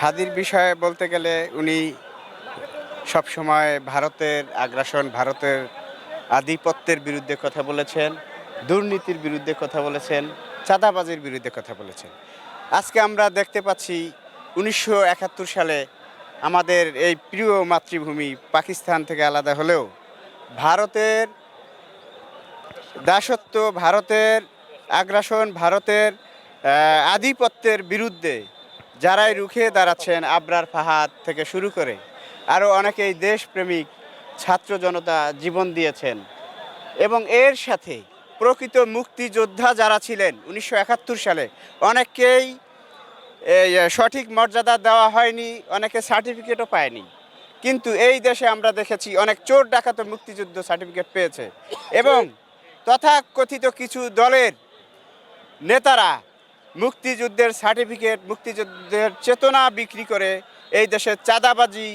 হাদির বিষয়ে বলতে গেলে উনি সবসময় ভারতের আগ্রাসন, ভারতের আধিপত্যের বিরুদ্ধে কথা বলেছেন, দুর্নীতির বিরুদ্ধে কথা বলেছেন, চাঁদাবাজির বিরুদ্ধে কথা বলেছেন। আজকে আমরা দেখতে পাচ্ছি উনিশশো একাত্তর সালে আমাদের এই প্রিয় মাতৃভূমি পাকিস্তান থেকে আলাদা হলেও ভারতের দাসত্ব, ভারতের আগ্রাসন, ভারতের আধিপত্যের বিরুদ্ধে যারাই রুখে দাঁড়াচ্ছেন আবরার ফাহাদ থেকে শুরু করে আরও অনেকেই দেশপ্রেমিক ছাত্র জনতা জীবন দিয়েছেন। এবং এর সাথে প্রকৃত মুক্তিযোদ্ধা যারা ছিলেন উনিশশো একাত্তর সালে, অনেককেই সঠিক মর্যাদা দেওয়া হয়নি, অনেকে সার্টিফিকেটও পায়নি। কিন্তু এই দেশে আমরা দেখেছি অনেক চোর ডাকাত মুক্তিযুদ্ধ সার্টিফিকেট পেয়েছে। এবং তথাকথিত কিছু দলের নেতারা মুক্তিযুদ্ধের সার্টিফিকেট, মুক্তিযুদ্ধের চেতনা বিক্রি করে এই দেশে চাঁদাবাজি,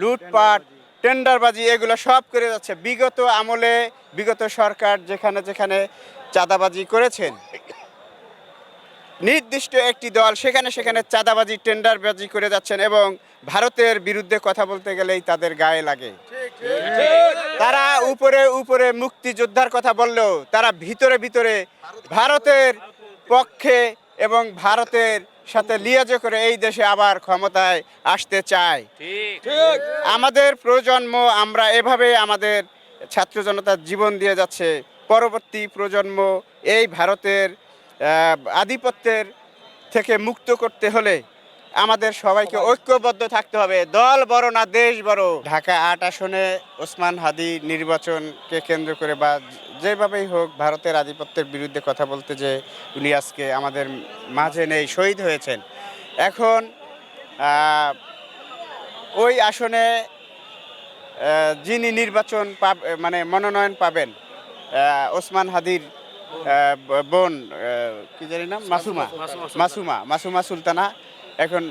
লুটপাট, টেন্ডারবাজি, এগুলো সব করে যাচ্ছে। বিগত আমলে, বিগত সরকার যেখানে যেখানে চাঁদাবাজি করেছেন, নির্দিষ্ট একটি দল সেখানে সেখানে চাঁদাবাজি, টেন্ডারবাজি করে যাচ্ছেন এবং ভারতের বিরুদ্ধে কথা বলতে গেলেই তাদের গায়ে লাগে। তারা উপরে উপরে মুক্তিযোদ্ধার কথা বললেও তারা ভিতরে ভিতরে ভারতের পক্ষে এবং ভারতের সাথে লিয়াজ করে এই দেশে আবার ক্ষমতায় আসতে চায়। আমাদের প্রজন্ম আমরা এভাবে আমাদের ছাত্র জনতার জীবন দিয়ে যাচ্ছে। পরবর্তী প্রজন্ম এই ভারতের আধিপত্যের থেকে মুক্ত করতে হলে আমাদের সবাইকে ঐক্যবদ্ধ থাকতে হবে। দল বড় না দেশ বড়। ঢাকা আট আসনে ওসমান হাদি নির্বাচনকে কেন্দ্র করে বা যেভাবেই হোক ভারতের আধিপত্যের বিরুদ্ধে কথা বলতে যে উনি আজকে আমাদের মাঝে নেই শহীদ হয়েছেন। এখন ওই আসনে যিনি নির্বাচন পাব মানে মনোনয়ন পাবেন ওসমান হাদির বোন কি জানি নাম? মাসুমা। মাসুমা মাসুমা সুলতানা। এখন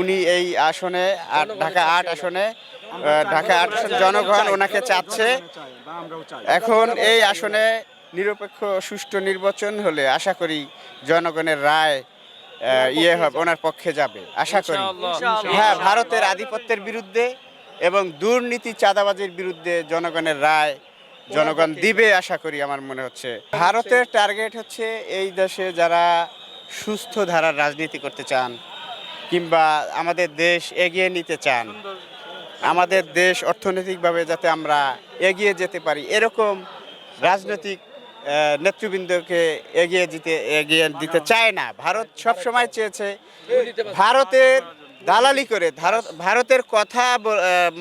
উনি এই আসনে আট ঢাকা আট আসনে ঢাকা আট আসন জনগণ ওনাকে চাচ্ছে। এখন এই আসনে নিরপেক্ষ সুষ্ঠু নির্বাচন হলে আশা করি জনগণের রায় ইয়ে হবে ওনার পক্ষে যাবে। আশা করি। হ্যাঁ ভারতের আধিপত্যের বিরুদ্ধে এবং দুর্নীতি চাঁদাবাজির বিরুদ্ধে জনগণের রায় জনগণ দিবে আশা করি আমার মনে হচ্ছে। ভারতের টার্গেট হচ্ছে এই দেশে যারা সুস্থ ধারার রাজনীতি করতে চান কিংবা আমাদের দেশ এগিয়ে নিতে চান আমাদের দেশ অর্থনৈতিকভাবে যাতে আমরা এগিয়ে যেতে পারি এরকম রাজনৈতিক নেতৃবৃন্দকে এগিয়ে দিতে এগিয়ে দিতে চায় না। ভারত সব সময় চেয়েছে ভারতের দালালি করে ভারত ভারতের কথা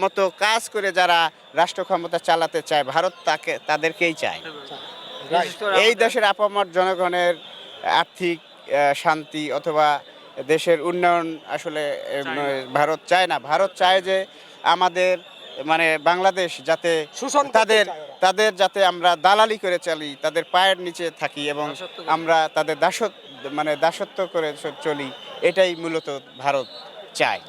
মতো কাজ করে যারা রাষ্ট্র ক্ষমতা চালাতে চায় ভারত তাকে তাদেরকেই চায়। এই দেশের আপামর জনগণের আর্থিক শান্তি অথবা দেশের উন্নয়ন আসলে ভারত চায় না। ভারত চায় যে আমাদের মানে বাংলাদেশ যাতে তাদের তাদের যাতে আমরা দালালি করে চলি তাদের পায়ের নিচে থাকি এবং আমরা তাদের দাসত মানে দাসত্ব করে চলি এটাই মূলত ভারত চায়।